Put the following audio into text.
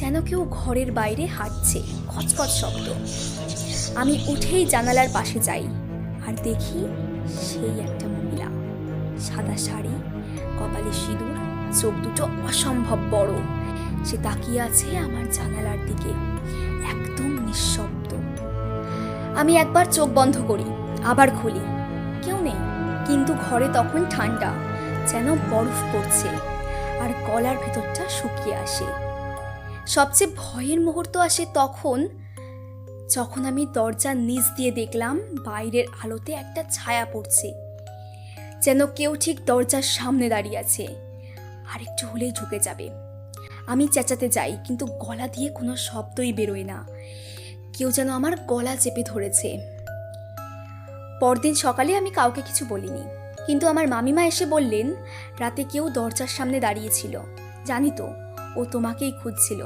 যেন কেউ ঘরের বাইরে হাঁটছে। খচখচ শব্দ। আমি উঠেই জানালার পাশে যাই। আর দেখি সেই একটা মহিলা। সাদা শাড়ি, কপালে সিঁদুর, চোখ দুটো অসম্ভব বড়। সে তাকিয়ে আছে আমার জানালার দিকে। একদম নিঃশব্দ। আমি একবার চোখ বন্ধ করি, আবার খুলি। কেউ নেই। কিন্তু ঘরে তখন ঠান্ডা, যেন বরফ পড়ছে। আর গলার ভেতরটা শুকিয়ে আসে। সবচেয়ে ভয়ের মুহূর্ত আসে তখন, যখন আমি দরজার নিচ দিয়ে দেখলাম বাইরের আলোতে একটা ছায়া পড়ছে, যেন কেউ ঠিক দরজার সামনে দাঁড়িয়ে আছে, আর একটু হলেই ঢুকে যাবে। আমি চেঁচাতে যাই, কিন্তু গলা দিয়ে কোনো শব্দই বেরোয় না। কেউ যেন আমার গলা চেপে ধরেছে। পরদিন সকালে আমি কাউকে কিছু বলিনি, কিন্তু আমার মামিমা এসে বললেন, রাতে কেউ দরজার সামনে দাঁড়িয়েছিল জানি তো ও তোমাকেই খুঁজছিল।